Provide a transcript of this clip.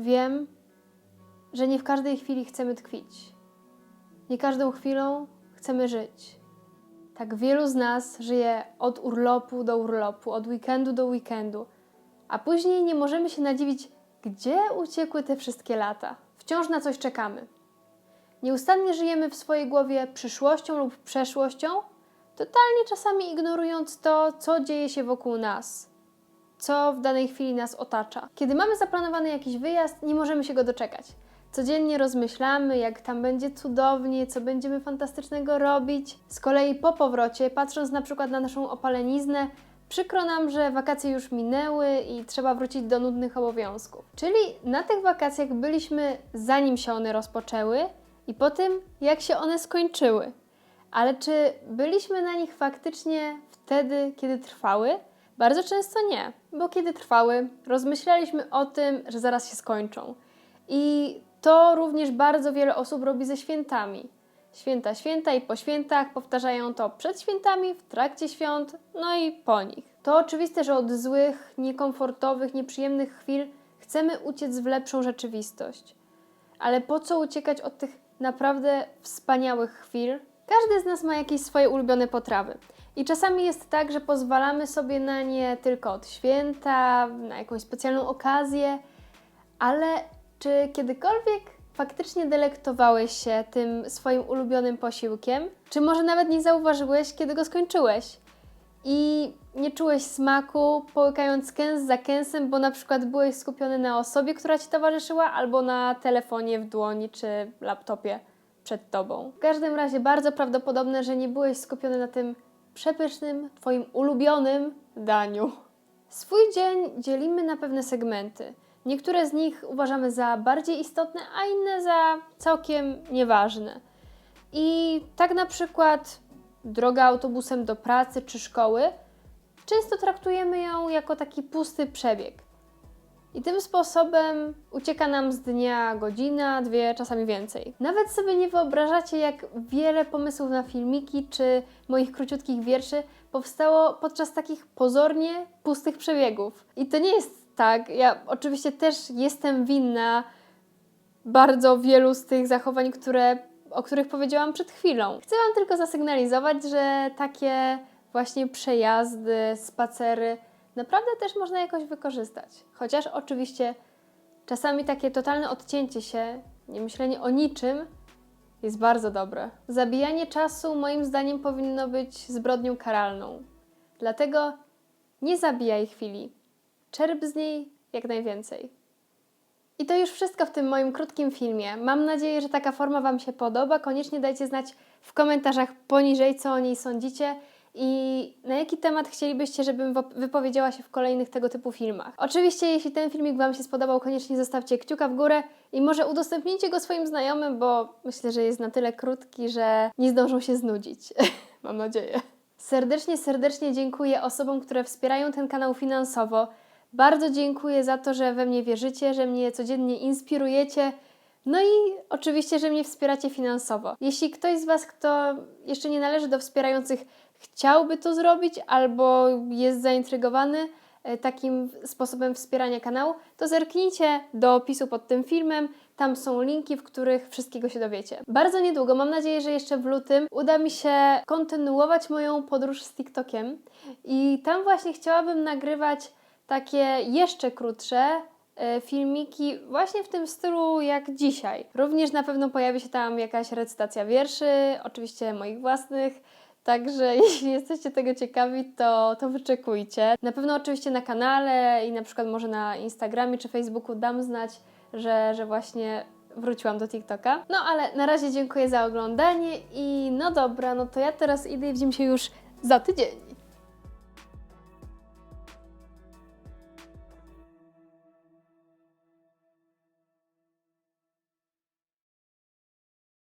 Wiem, że nie w każdej chwili chcemy tkwić. Nie każdą chwilą chcemy żyć. Tak wielu z nas żyje od urlopu do urlopu, od weekendu do weekendu, a później nie możemy się nadziwić, gdzie uciekły te wszystkie lata. Wciąż na coś czekamy. Nieustannie żyjemy w swojej głowie przyszłością lub przeszłością, totalnie czasami ignorując to, co dzieje się wokół nas, co w danej chwili nas otacza. Kiedy mamy zaplanowany jakiś wyjazd, nie możemy się go doczekać. Codziennie rozmyślamy, jak tam będzie cudownie, co będziemy fantastycznego robić. Z kolei po powrocie, patrząc na przykład na naszą opaleniznę, przykro nam, że wakacje już minęły i trzeba wrócić do nudnych obowiązków. Czyli na tych wakacjach byliśmy zanim się one rozpoczęły i po tym, jak się one skończyły. Ale czy byliśmy na nich faktycznie wtedy, kiedy trwały? Bardzo często nie, bo kiedy trwały, rozmyślaliśmy o tym, że zaraz się skończą. I to również bardzo wiele osób robi ze świętami. Święta, święta i po świętach powtarzają to przed świętami, w trakcie świąt, no i po nich. To oczywiste, że od złych, niekomfortowych, nieprzyjemnych chwil chcemy uciec w lepszą rzeczywistość. Ale po co uciekać od tych naprawdę wspaniałych chwil? Każdy z nas ma jakieś swoje ulubione potrawy. I czasami jest tak, że pozwalamy sobie na nie tylko od święta, na jakąś specjalną okazję, ale czy kiedykolwiek faktycznie delektowałeś się tym swoim ulubionym posiłkiem? Czy może nawet nie zauważyłeś, kiedy go skończyłeś? I nie czułeś smaku, połykając kęs za kęsem, bo na przykład byłeś skupiony na osobie, która ci towarzyszyła, albo na telefonie w dłoni czy laptopie przed tobą. W każdym razie bardzo prawdopodobne, że nie byłeś skupiony na tym przepysznym, twoim ulubionym daniu. Swój dzień dzielimy na pewne segmenty. Niektóre z nich uważamy za bardziej istotne, a inne za całkiem nieważne. I tak na przykład droga autobusem do pracy czy szkoły, często traktujemy ją jako taki pusty przebieg. I tym sposobem ucieka nam z dnia godzina, dwie, czasami więcej. Nawet sobie nie wyobrażacie, jak wiele pomysłów na filmiki czy moich króciutkich wierszy powstało podczas takich pozornie pustych przebiegów. I to nie jest tak. Ja oczywiście też jestem winna bardzo wielu z tych zachowań, które, o których powiedziałam przed chwilą. Chcę Wam tylko zasygnalizować, że takie właśnie przejazdy, spacery naprawdę też można jakoś wykorzystać. Chociaż oczywiście czasami takie totalne odcięcie się, nie myślenie o niczym jest bardzo dobre. Zabijanie czasu moim zdaniem powinno być zbrodnią karalną. Dlatego nie zabijaj chwili. Czerp z niej jak najwięcej. I to już wszystko w tym moim krótkim filmie. Mam nadzieję, że taka forma Wam się podoba. Koniecznie dajcie znać w komentarzach poniżej, co o niej sądzicie i na jaki temat chcielibyście, żebym wypowiedziała się w kolejnych tego typu filmach. Oczywiście, jeśli ten filmik Wam się spodobał, koniecznie zostawcie kciuka w górę i może udostępnijcie go swoim znajomym, bo myślę, że jest na tyle krótki, że nie zdążą się znudzić. Mam nadzieję. Serdecznie, serdecznie dziękuję osobom, które wspierają ten kanał finansowo. Bardzo dziękuję za to, że we mnie wierzycie, że mnie codziennie inspirujecie. No i oczywiście, że mnie wspieracie finansowo. Jeśli ktoś z Was, kto jeszcze nie należy do wspierających, chciałby to zrobić albo jest zaintrygowany e, takim sposobem wspierania kanału, to zerknijcie do opisu pod tym filmem. Tam są linki, w których wszystkiego się dowiecie. Bardzo niedługo, mam nadzieję, że jeszcze w lutym, uda mi się kontynuować moją podróż z TikTokiem i tam właśnie chciałabym nagrywać takie jeszcze krótsze e, filmiki właśnie w tym stylu jak dzisiaj. Również na pewno pojawi się tam jakaś recytacja wierszy, oczywiście moich własnych. Także jeśli jesteście tego ciekawi, to, to wyczekujcie. Na pewno oczywiście na kanale i na przykład może na Instagramie czy Facebooku dam znać, że, że właśnie wróciłam do TikToka. No ale na razie dziękuję za oglądanie i no dobra, no to ja teraz idę i widzimy się już za tydzień.